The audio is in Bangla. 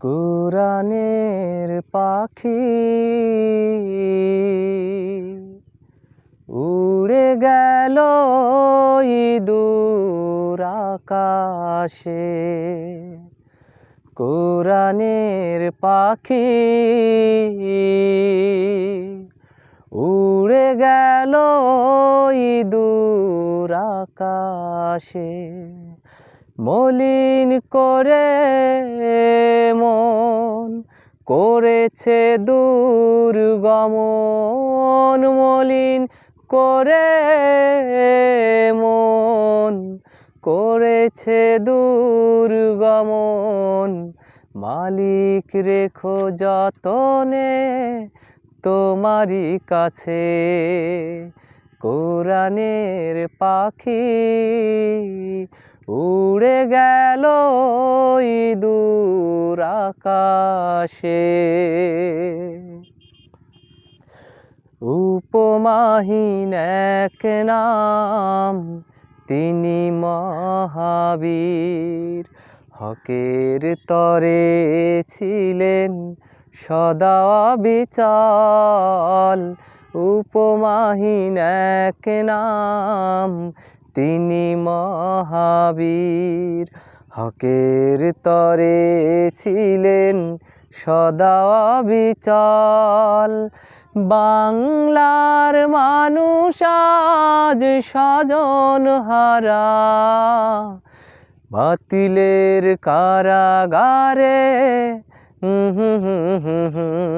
কোরআনের পাখি উড়ে গেল ইদুর আকাশে। কোরআনের পাখি উড়ে গেল ইদুর আকাশে। মলিন করে মন করেছে দুর্গমন, মলিন করে মন করেছে দুর্গমন। মালিক রেখো যতনে তোমারই কাছে, কোরআনের পাখি উড়ে গেল ইদুর আকাশে। উপমাহীন এক নাম তিনি মহাবীর। হকের তরে ছিলেন সদা বিচল উপমাহীন এক নাম। তিনি মহাবীর, হকের তরে ছিলেন সদা বিচল। বাংলার মানুষ আজ স্বজন হারা। বাতিলের কারাগারে 嗯哼哼哼哼哼。